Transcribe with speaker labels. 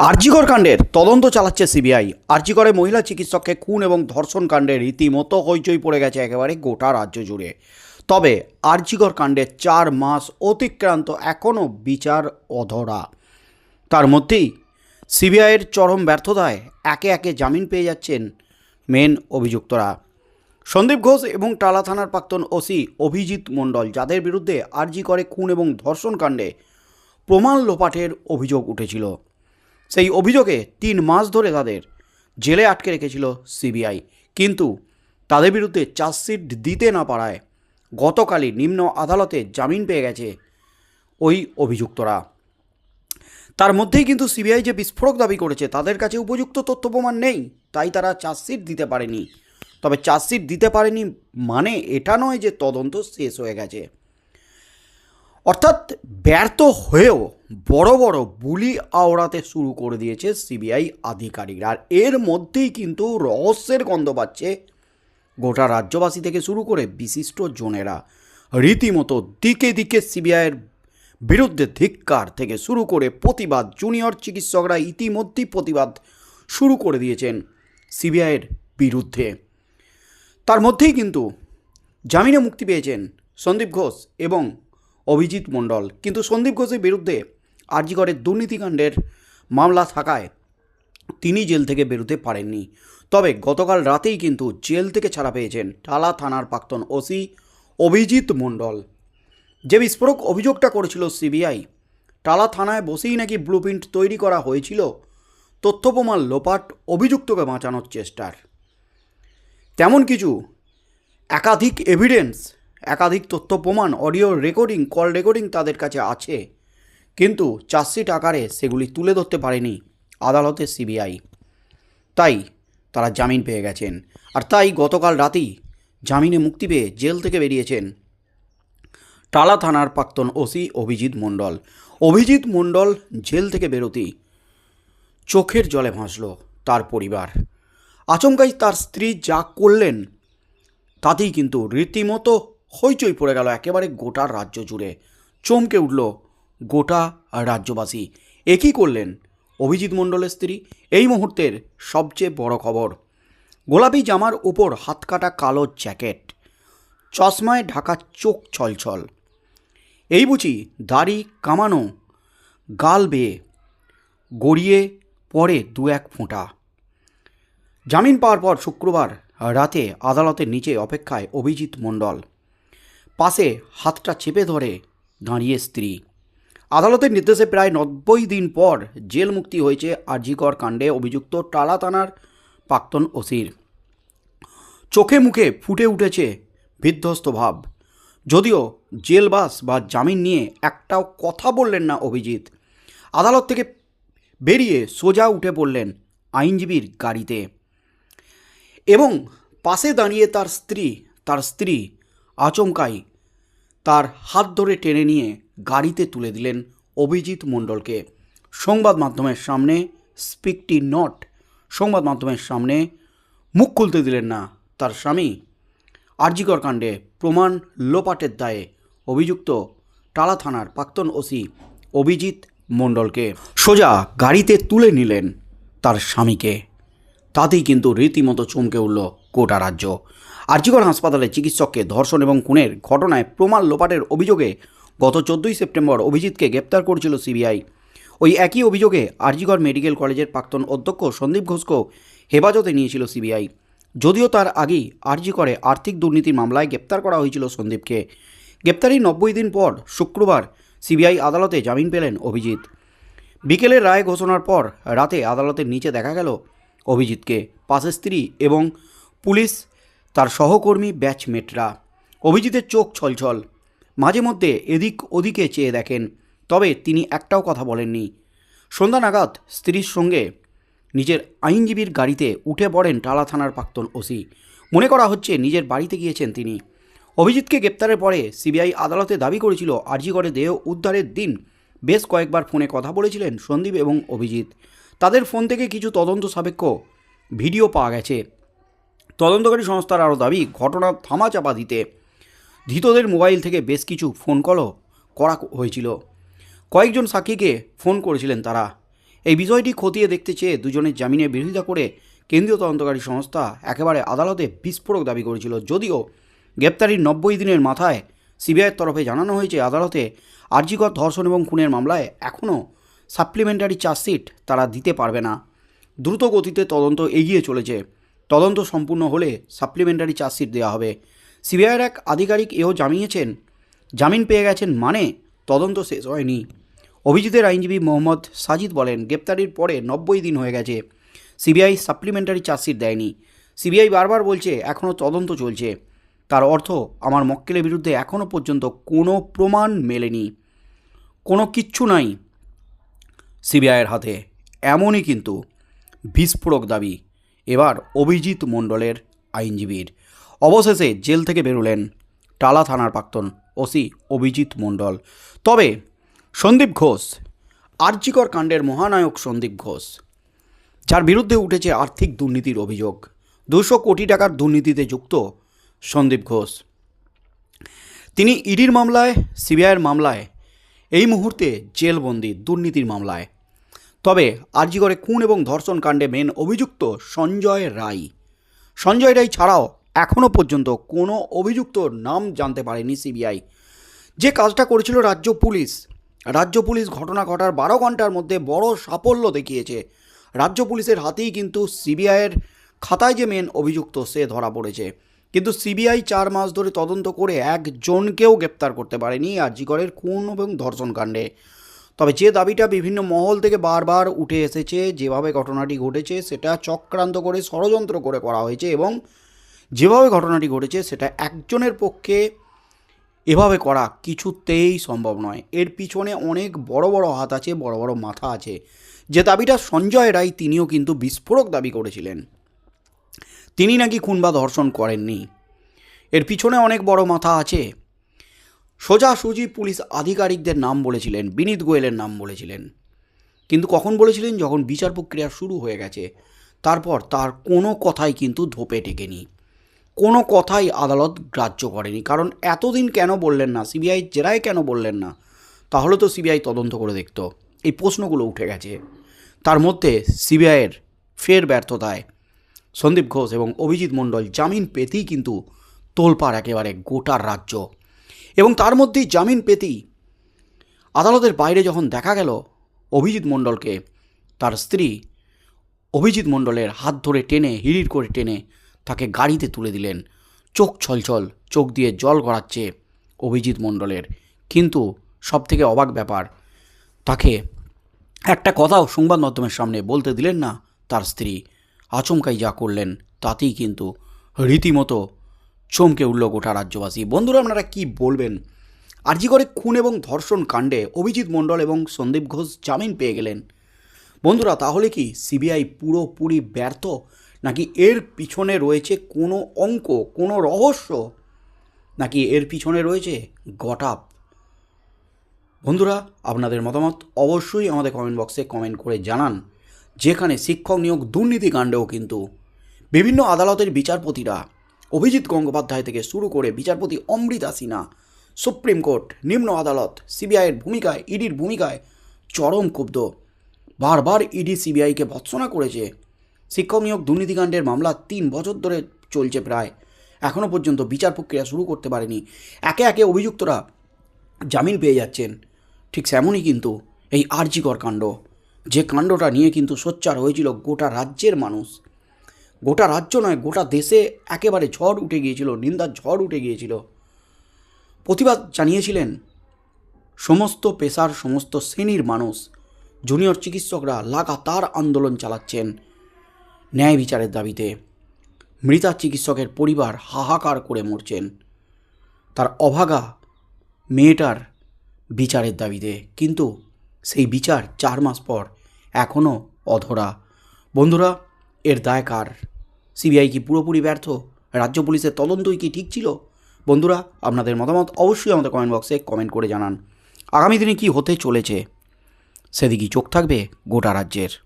Speaker 1: আরজিকর কাণ্ডের তদন্ত চালাচ্ছে সিবিআই। আরজিকরে মহিলা চিকিৎসককে খুন এবং ধর্ষণ কাণ্ডের রীতিমতো হইচই পড়ে গেছে একেবারে গোটা রাজ্য জুড়ে। তবে আরজিকর কাণ্ডে চার মাস অতিক্রান্ত এখনও বিচার অধরা। তার মধ্যেই সিবিআইয়ের চরম ব্যর্থতায় একে একে জামিন পেয়ে যাচ্ছেন মেন অভিযুক্তরা। সন্দীপ ঘোষ এবং টালা থানার প্রাক্তন ওসি অভিজিৎ মণ্ডল, যাদের বিরুদ্ধে আরজি করে খুন এবং ধর্ষণ কাণ্ডে প্রমাণ লোপাটের অভিযোগ উঠেছিল। সেই অভিযোগে তিন মাস ধরে তাদের জেলে আটকে রেখেছিল সিবিআই। কিন্তু তাদের বিরুদ্ধে চার্জশিট দিতে না পারায় গতকালই নিম্ন আদালতে জামিন পেয়ে গেছে ওই অভিযুক্তরা। তার মধ্যেই কিন্তু সিবিআই যে বিস্ফোরক দাবি করেছে, তাদের কাছে উপযুক্ত তথ্য প্রমাণ নেই, তাই তারা চার্জশিট দিতে পারেনি। তবে চার্জশিট দিতে পারেনি মানে এটা নয় যে তদন্ত শেষ হয়ে গেছে। অর্থাৎ ব্যর্থ হয়েও বড় বড় বুলি আওড়াতে শুরু করে দিয়েছে সিবিআই আধিকারিকরা। আর এর মধ্যেই কিন্তু রহস্যের গন্ধ পাচ্ছে গোটা রাজ্যবাসী থেকে শুরু করে বিশিষ্ট জনেরা। রীতিমতো দিকে দিকে সিবিআইয়ের বিরুদ্ধে ধিক্কার থেকে শুরু করে প্রতিবাদ, জুনিয়র চিকিৎসকরা ইতিমধ্যেই প্রতিবাদ শুরু করে দিয়েছেন সিবিআইয়ের বিরুদ্ধে। তার মধ্যেই কিন্তু জামিনে মুক্তি পেয়েছেন সন্দীপ ঘোষ এবং অভিজিৎ মণ্ডল। কিন্তু সন্দীপ ঘোষের বিরুদ্ধে আরজিগড়ের দুর্নীতিকাণ্ডের মামলা থাকায় তিনি জেল থেকে বেরোতে পারেননি। তবে গতকাল রাতেই কিন্তু জেল থেকে ছাড়া পেয়েছেন টালা থানার প্রাক্তন ওসি অভিজিৎ মণ্ডল। যে বিস্ফোরক অভিযোগটা করেছিল সিবিআই, টালা থানায় বসেই নাকি ব্লুপ্রিন্ট তৈরি করা হয়েছিল তথ্য প্রমাণ লোপাট অভিযুক্তকে বাঁচানোর চেষ্টার। তেমন কিছু একাধিক এভিডেন্স একাধিক তথ্য, প্রমাণ, অডিও রেকর্ডিং, কল রেকর্ডিং তাদের কাছে আছে। কিন্তু চার্জশিট আকারে সেগুলি তুলে ধরতে পারেনি আদালতে সিবিআই। তাই তারা জামিন পেয়ে গেছেন। আর তাই গতকাল রাতেই জামিনে মুক্তি পেয়ে জেল থেকে বেরিয়েছেন টালা থানার প্রাক্তন ওসি অভিজিৎ মণ্ডল। অভিজিৎ মণ্ডল জেল থেকে বেরোতেই চোখের জলে ভাসল তার পরিবার। আচমকাই তার স্ত্রী যা করলেন তাতেই কিন্তু রীতিমতো হইচই পড়ে গেল একেবারে গোটা রাজ্য জুড়ে। চমকে উঠল গোটা রাজ্যবাসী। একই করলেন? অভিজিৎ মণ্ডলের স্ত্রী? এই মুহূর্তের সবচেয়ে বড় খবর। গোলাপি জামার উপর হাতকাটা কালো জ্যাকেট। চশমায় ঢাকা চোখ ছলছল। এই বুঝি দাড়ি কামানো, গাল বেয়ে, গড়িয়ে পড়ে দু এক ফোঁটা। জামিন পাওয়ার পর শুক্রবার রাতে আদালতের নিচে অপেক্ষায় অভিজিৎ মণ্ডল। পাশে হাতটা চেপে ধরে দাঁড়িয়ে স্ত্রী। আদালতের নির্দেশে প্রায় নব্বই দিন পর জেল মুক্তি হয়েছে আরজিকর কাণ্ডে অভিযুক্ত টালা থানার প্রাক্তন ওসির। চোখে মুখে ফুটে উঠেছে বিধ্বস্ত ভাব। যদিও জেলবাস বা জামিন নিয়ে একটাও কথা বললেন না অভিজিৎ। আদালত থেকে বেরিয়ে সোজা উঠে পড়লেন আইনজীবীর গাড়িতে। এবং পাশে দাঁড়িয়ে তার স্ত্রী তার স্ত্রী আচমকাই তার হাত ধরে টেনে নিয়ে গাড়িতে তুলে দিলেন অভিজিৎ মণ্ডলকে। সংবাদ মাধ্যমের সামনে স্পিকটি নট। সংবাদ মাধ্যমের সামনে মুখ খুলতে দিলেন না তার স্বামী। আরজিকর কাণ্ডে প্রমাণ লোপাটের দায়ে অভিযুক্ত টালা থানার প্রাক্তন ওসি অভিজিৎ মণ্ডলকে। সোজা গাড়িতে তুলে নিলেন তার স্বামীকে। তাতেই কিন্তু রীতিমতো চমকে উঠল গোটা রাজ্য। আরজিগড় হাসপাতালে চিকিৎসককে ধর্ষণ এবং খুনের ঘটনায় প্রমাণ লোপাটের অভিযোগে গত চোদ্দোই সেপ্টেম্বর অভিজিৎকে গ্রেপ্তার করেছিল সিবিআই। ওই একই অভিযোগে আরজিগড় মেডিকেল কলেজের প্রাক্তন অধ্যক্ষ সন্দীপ ঘোষকেও হেফাজতে নিয়েছিল সিবিআই। যদিও তার আগেই আরজি করে আর্থিক দুর্নীতির মামলায় গ্রেপ্তার করা হয়েছিল সন্দীপকে। গ্রেপ্তারির নব্বই দিন পর শুক্রবার সিবিআই আদালতে জামিন পেলেন অভিজিৎ। বিকেলের রায় ঘোষণার পর রাতে আদালতের নিচে দেখা গেল অভিজিৎকে পাশে স্ত্রী এবং পুলিশ তার সহকর্মী ব্যাচমেটরা। অভিজিতের চোখ ছলছল। মাঝে মধ্যে এদিক ওদিকে চেয়ে দেখেন, তবে তিনি একটাও কথা বলেননি। সন্ধ্যা নাগাদ স্ত্রীর সঙ্গে নিজের আইনজীবীর গাড়িতে উঠে পড়েন টালা থানার প্রাক্তন ওসি। মনে করা হচ্ছে নিজের বাড়িতে গিয়েছেন তিনি। অভিজিৎকে গ্রেপ্তারের পরে সিবিআই আদালতে দাবি করেছিল আরজিগড়ে দেহ উদ্ধারের দিন বেশ কয়েকবার ফোনে কথা বলেছিলেন সন্দীপ এবং অভিজিৎ। তাদের ফোন থেকে কিছু তদন্ত সাপেক্ষ ভিডিও পাওয়া গেছে। তদন্তকারী সংস্থার আরও দাবি, ঘটনা থামাচাপা দিতে। ধৃতদের মোবাইল থেকে বেশ কিছু ফোন কলও করা হয়েছিল। কয়েকজন সাক্ষীকে ফোন করেছিলেন তারা। এই বিষয়টি খতিয়ে দেখতে চেয়ে দুজনের জামিনের বিরোধিতা করে কেন্দ্রীয় তদন্তকারী সংস্থা একেবারে আদালতে বিস্ফোরক দাবি করেছিল। যদিও গ্রেপ্তারির নব্বই দিনের মাথায় সিবিআইয়ের তরফে জানানো হয়েছে, আদালতে আর্জিকর ধর্ষণ এবং খুনের মামলায় এখনও সাপ্লিমেন্টারি চার্জশিট তারা দিতে পারবে না। দ্রুত গতিতে তদন্ত এগিয়ে চলেছে। তদন্ত সম্পূর্ণ হলে সাপ্লিমেন্টারি চার্জশিট দেওয়া হবে। সিবিআইয়ের এক আধিকারিক এও জানিয়েছেন, জামিন পেয়ে গেছেন মানে তদন্ত শেষ হয়নি। অভিজিতের আইনজীবী মোহাম্মদ সাজিদ বলেন, গ্রেপ্তারির পরে নব্বই দিন হয়ে গেছে। সিবিআই সাপ্লিমেন্টারি চার্জশিট দেয়নি। সিবিআই বারবার বলছে এখনও তদন্ত চলছে। তার অর্থ, আমার মক্কেলের বিরুদ্ধে এখনও পর্যন্ত কোনো প্রমাণ মেলেনি। কোনো কিচ্ছু নাই সিবিআইয়ের হাতে। এমনই কিন্তু বিস্ফোরক দাবি। এবার অভিজিৎ মণ্ডলের আইনজীবীর। অবশেষে জেল থেকে বেরোলেন টালা থানার প্রাক্তন ওসি অভিজিৎ মণ্ডল। তবে সন্দীপ ঘোষ আর্যিকর কাণ্ডের মহানায়ক সন্দীপ ঘোষ, যার বিরুদ্ধে উঠেছে আর্থিক দুর্নীতির অভিযোগ। দুশো কোটি টাকার দুর্নীতিতে যুক্ত সন্দীপ ঘোষ। তিনি ইডির মামলায়, সিবিআইয়ের মামলায় এই মুহূর্তে জেলবন্দি, দুর্নীতির মামলায়। তবে আরজিগড়ে খুন এবং ধর্ষণ কাণ্ডে মেন অভিযুক্ত সঞ্জয় রায়। সঞ্জয় রায় ছাড়াও এখনও পর্যন্ত কোনো অভিযুক্তর নাম জানতে পারেনি সিবিআই। যে কাজটা করেছিল রাজ্য পুলিশ রাজ্য পুলিশ ঘটনা ঘটার বারো ঘণ্টার মধ্যে বড় সাফল্য দেখিয়েছে। রাজ্য পুলিশের হাতেই কিন্তু সিবিআইয়ের খাতায় যে মেন অভিযুক্ত, সে ধরা পড়েছে। কিন্তু সিবিআই চার মাস ধরে তদন্ত করে একজনকেও গ্রেপ্তার করতে পারেনি আরজিগড়ের খুন এবং ধর্ষণ কাণ্ডে। তবে যে দাবিটা বিভিন্ন মহল থেকে বারবার উঠে এসেছে, যেভাবে ঘটনাটি ঘটেছে সেটা চক্রান্ত করে ষড়যন্ত্র করে করা হয়েছে এবং যেভাবে ঘটনাটি ঘটেছে সেটা একজনের পক্ষে এভাবে করা কিছুতেই সম্ভব নয়। এর পিছনে অনেক বড় বড় হাত আছে, বড় বড় মাথা আছে। যে দাবিটা সঞ্জয় রায় তিনিও কিন্তু বিস্ফোরক দাবি করেছিলেন। তিনি নাকি খুন বা ধর্ষণ করেননি। এর পিছনে অনেক বড় মাথা আছে। সোজাসুজি পুলিশ আধিকারিকদের নাম বলেছিলেন, বিনীত গোয়েলের নাম বলেছিলেন। কিন্তু কখন বলেছিলেন? যখন বিচার প্রক্রিয়া শুরু হয়ে গেছে। তারপর তার কোনো কথাই কিন্তু ধোপে টেকেনি কোনো কথাই আদালত গ্রাহ্য করেনি। কারণ এতদিন কেন বললেন না? সিবিআই জেরায় কেন বললেন না? তাহলে তো সিবিআই তদন্ত করে দেখত। এই প্রশ্নগুলো উঠে গেছে। তার মধ্যে সিবিআইয়ের ফের ব্যর্থতায় সন্দীপ ঘোষ এবং অভিজিৎ মণ্ডল, জামিন পেতেই কিন্তু তোলপাড় একেবারে গোটা রাজ্য এবং তার মধ্যেই জামিন পেতেই আদালতের বাইরে যখন দেখা গেল অভিজিৎ মণ্ডলকে, তার স্ত্রী অভিজিৎ মণ্ডলের হাত ধরে টেনে, হিড়ির করে টেনে তাকে গাড়িতে তুলে দিলেন। চোখ ছলছল, চোখ দিয়ে জল গড়াচ্ছে অভিজিৎ মণ্ডলের। কিন্তু সবথেকে অবাক ব্যাপার, তাকে একটা কথাও সংবাদ মাধ্যমের সামনে বলতে দিলেন না তার স্ত্রী। আচমকাই যা করলেন, তাতেই কিন্তু রীতিমতো চমকে উঠল গোটা রাজ্যবাসী। বন্ধুরা, আপনারা কি বলবেন? আরজি করে খুন এবং ধর্ষণ কাণ্ডে অভিজিৎ মণ্ডল এবং সন্দীপ ঘোষ জামিন পেয়ে গেলেন। বন্ধুরা, তাহলে কি সিবিআই পুরোপুরি ব্যর্থ? নাকি এর পিছনে রয়েছে কোনো অঙ্ক, কোনো রহস্য? নাকি এর পিছনে রয়েছে গটাপ? বন্ধুরা, আপনাদের মতামত অবশ্যই আমাদের কমেন্ট বক্সে কমেন্ট করে জানান। যেখানে শিক্ষক নিয়োগ দুর্নীতি কাণ্ডেও কিন্তু বিভিন্ন আদালতের বিচারপতিরা অভিজিৎ গঙ্গোপাধ্যায় থেকে শুরু করে বিচারপতি অমৃতা সিনহা সুপ্রিম কোর্ট, নিম্ন আদালত, সিবিআইয়ের ভূমিকায়, ইডির ভূমিকায় চরম ক্ষুব্ধ। বারবার ইডি সিবিআইকে ভৎসনা করেছে। শিক্ষক নিয়োগ দুর্নীতিকাণ্ডের মামলা তিন বছর ধরে চলছে প্রায়। এখনও পর্যন্ত বিচার প্রক্রিয়া শুরু করতে পারেনি। একে একে অভিযুক্তরা জামিন পেয়ে যাচ্ছেন। ঠিক সেমনই কিন্তু এই আর্জিকর কাণ্ড। যে কাণ্ডটা নিয়ে কিন্তু সোচ্চার হয়েছিল গোটা রাজ্যের মানুষ। গোটা রাজ্য নয়, গোটা দেশে একেবারে ঝড় উঠে গিয়েছিল, নিন্দার ঝড় উঠে গিয়েছিল। প্রতিবাদ জানিয়েছিলেন সমস্ত পেশার সমস্ত শ্রেণির মানুষ। জুনিয়র চিকিৎসকরা লাগাতার আন্দোলন চালাচ্ছেন ন্যায় বিচারের দাবিতে। মৃতা চিকিৎসকের পরিবার হাহাকার করে মরছেন। তার অভাগা মেয়েটার বিচারের দাবিতে। কিন্তু সেই বিচার চার মাস পর এখনও অধরা। বন্ধুরা এর দায় কার সিবিআই কি পুরোপুরি ব্যর্থ? রাজ্য পুলিশের তদন্তই কি ঠিক ছিল? বন্ধুরা, আপনাদের মতামত অবশ্যই আমাদের কমেন্ট বক্সে কমেন্ট করে জানান। আগামী দিনে কি হতে চলেছে? সেদিকেই চোখ থাকবে গোটা রাজ্যের।